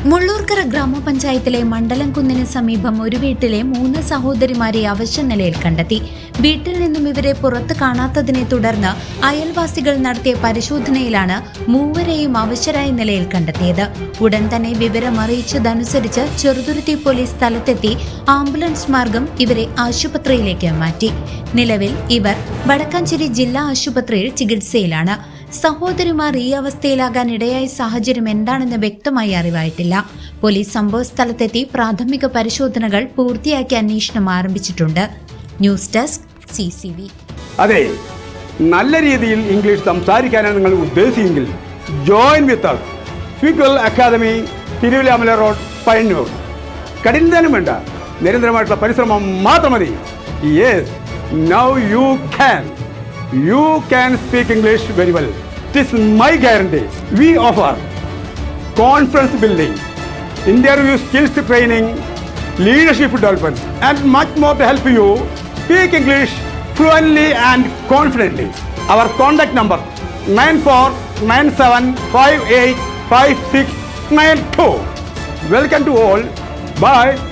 തൃക്കാക്കര ഗ്രാമപഞ്ചായത്തിലെ മണ്ഡലംകുന്നിന് സമീപം ഒരു വീട്ടിലെ മൂന്ന് സഹോദരിമാരെ അവശ്യ നിലയിൽ കണ്ടെത്തി. വീട്ടിൽ നിന്നും ഇവരെ പുറത്ത് കാണാത്തതിനെ തുടർന്ന് അയൽവാസികൾ നടത്തിയ പരിശോധനയിലാണ് മൂവരെയും അവശരായ നിലയിൽ കണ്ടെത്തിയത്. ഉടൻ തന്നെ വിവരം അറിയിച്ചതനുസരിച്ച് ചെറുതുരുത്തി പോലീസ് സ്ഥലത്തെത്തി ആംബുലൻസ് മാർഗം ഇവരെ ആശുപത്രിയിലേക്ക് മാറ്റി. നിലവിൽ ഇവർ വടക്കാഞ്ചേരി ജില്ലാ ആശുപത്രിയിൽ ചികിത്സയിലാണ്. സഹോദരിമാർ ഈ അവസ്ഥയിലാകാൻ ഇടയായ സാഹചര്യം എന്താണെന്ന് വ്യക്തമായി അറിവായിട്ടില്ല. പോലീസ് സംഭവസ്ഥലത്തെത്തി പ്രാഥമിക പരിശോധനകൾ പൂർത്തിയാക്കി അന്വേഷണം ആരംഭിച്ചിട്ടുണ്ട്. News desk C C V. അതെ നല്ല രീതിയിൽ ഇംഗ്ലീഷ് സംസാരിക്കാനാണ് നിങ്ങൾ ഉദ്ദേശിച്ചെങ്കിൽ join with us Speakal academy Thiruvilwamala road Payyanur. കഠിനം വേണ്ട. നിരന്തരമായിട്ടുള്ള പരിശ്രമം മാത്രം മതി. Yes now you can you can speak English very well. This is my guarantee. We offer conference building, interview skills training, leadership development, and much more to help you speak English fluently and confidently. Our contact number 9497585692. Welcome to all. Bye.